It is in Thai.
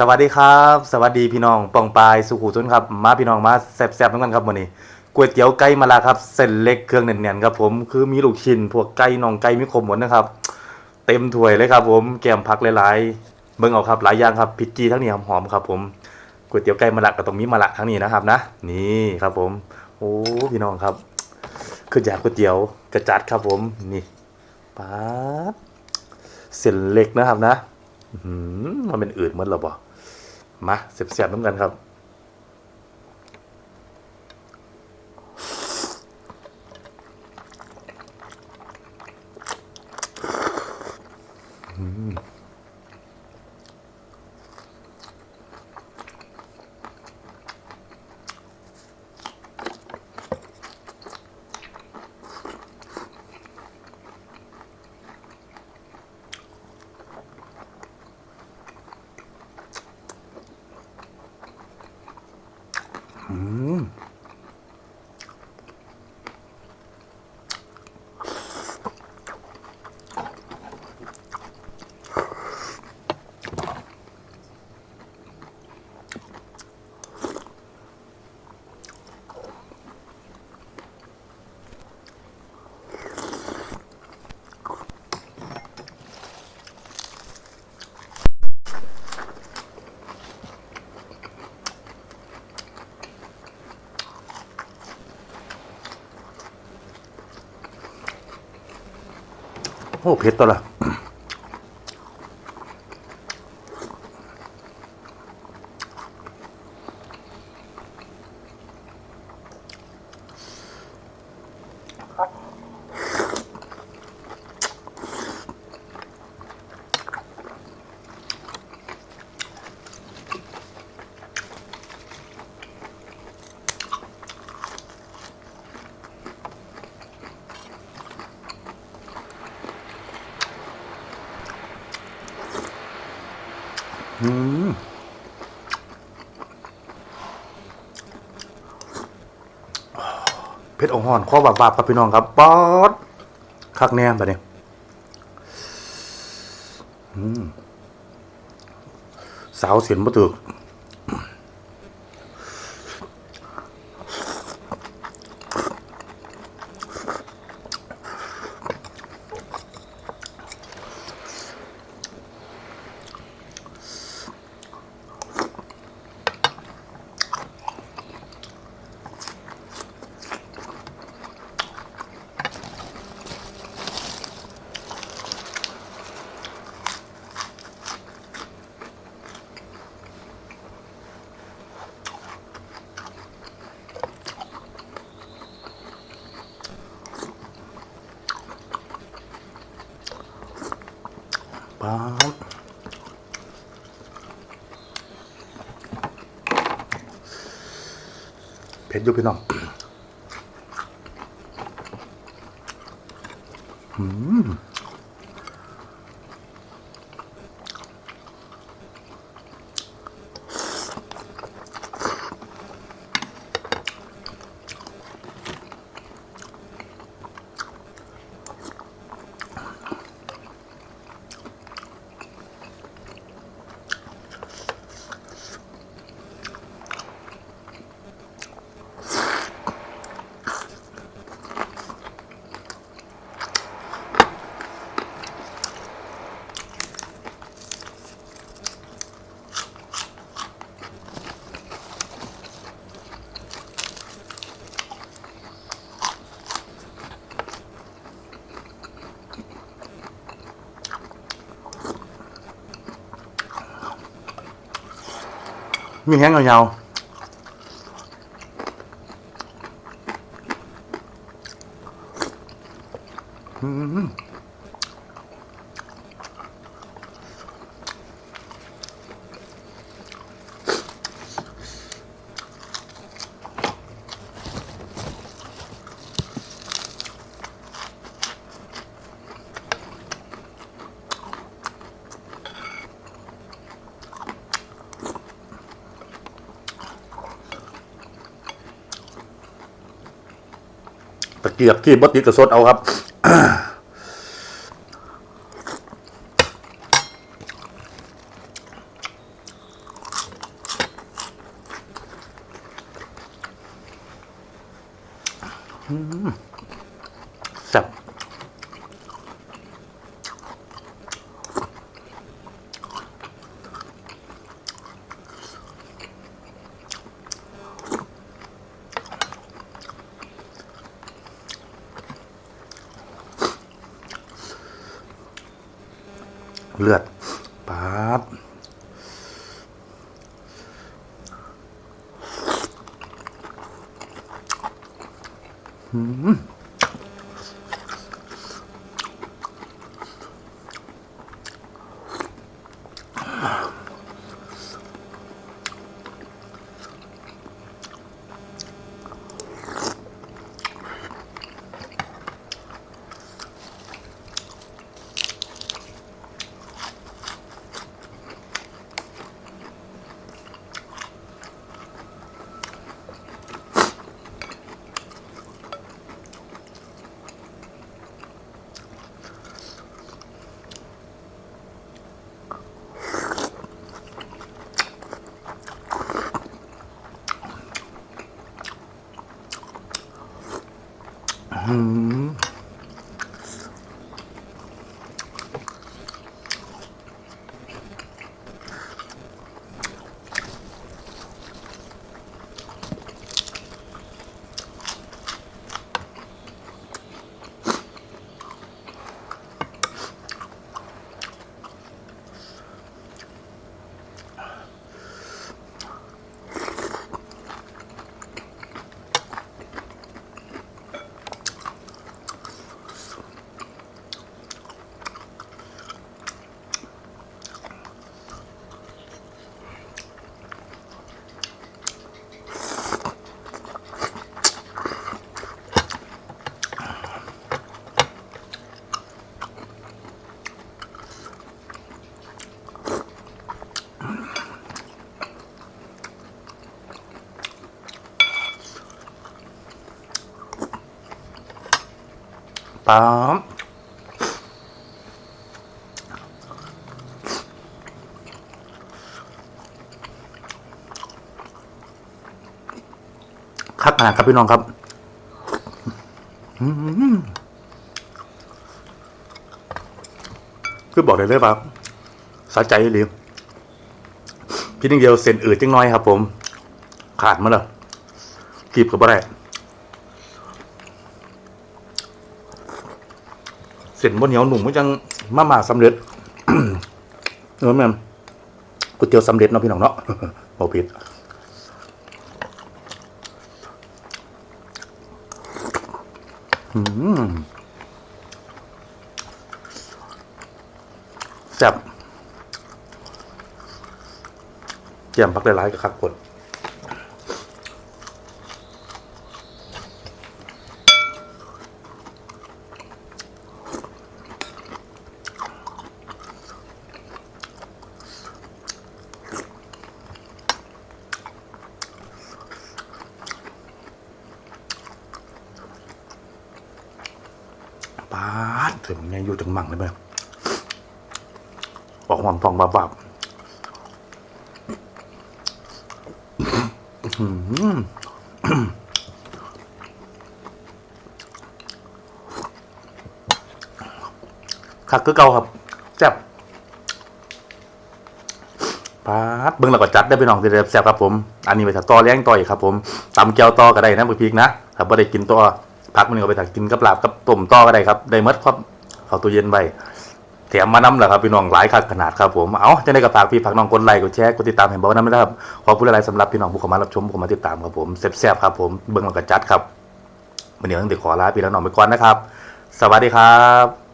สวัสดีครับ สวัสดีพี่น้องปองปายสุขุชนครับมาพี่น้องมาแซ่บๆทั้งกันครับวันนี้ก๋วยเตี๋ยวไก่มะระครับเส้นเล็กเครื่องแน่นๆครับผมคือมีลูกชิ้นพวกไก่น่องไก่มีครหมดนะครับ เต็มถ้วยเลยครับ ผมแกมผักหลายๆเบิ่งเอาครับหลายอย่างครับพริกจีทั้งนี้หอมๆครับ ผมก๋วยเตี๋ยวไก่มะระก็ต้องมีมะระทั้งนี้นะครับนะนี่ครับผม โอ้พี่น้องครับคืออยากก๋วยเตี๋ยวกระจัดครับผมนี่ป๊าดเส้นเล็กนะครับนะมันเป็นอืดมือนเราบ่ มาเสียบๆน้ำกันครับ โอ้เผ็ดตัวละ อืมเผ็ดอ่องห่อนข้อบาบๆครับพี่น้องครับป๊อดคักแน่แบบนี้สาวเสียนมาตึก เผ็ดอยู่ มีแห้งยาวๆ เกือกที่บดยิดกับสดเอาครับแซ่บ เลือดปั๊บอืม Mm-hmm. ป๊าบคักขนาดครับพี่น้องครับอืมคือบอกเลยเลยป่ะสะใจเลยพี่นึงเดียวเส้นอืดจังน้อยครับผม ขาดมาเลยกีบกับอะไร เส้นบนเหนียวหนุ่มก็จังมาม่าสำเร็จเออแม่ก๋วยเตี๋ยวสำเร็จเนาะพี่น้องเนาะบ่ผิดแซ่บเจียมพักหลายๆกับคักคน ถึงยังอยู่จังมั่งเลยเบ้ออกหอมทองบาบาบคักคือเก่าครับแซ่บปาดเบิ่งแล้วก็จัดได้ไปน้องที่แซ่บครับผม อันนี้ไปถัดต่อแรงต่อยครับผมตำแก้วต่อก็ได้นะบ่พริกนะถ้าบ่ได้กินต่อพักมันก็ไปถักกินกับลาบกับต้มต่อก็ได้ครับ ได้หมดครับ เข้าตู้เย็นไว้แถมมาน้ำแหละครับพี่น้องหลายคักขนาดครับผม เอาจะได้กระฝากพี่ฝากน้องกดไลค์กดแชร์กดติดตามเห็นบอกน้ำนะครับ ขอพูดอะไรสำหรับพี่น้องผู้เข้ามารับชมผู้เข้ามาติดตามครับผมแซ่บๆครับผมเบิ้งหลังกระจัดครับวันนี้ต้องเด็กขอลาพี่น้องไปก่อนนะครับ สวัสดีครับ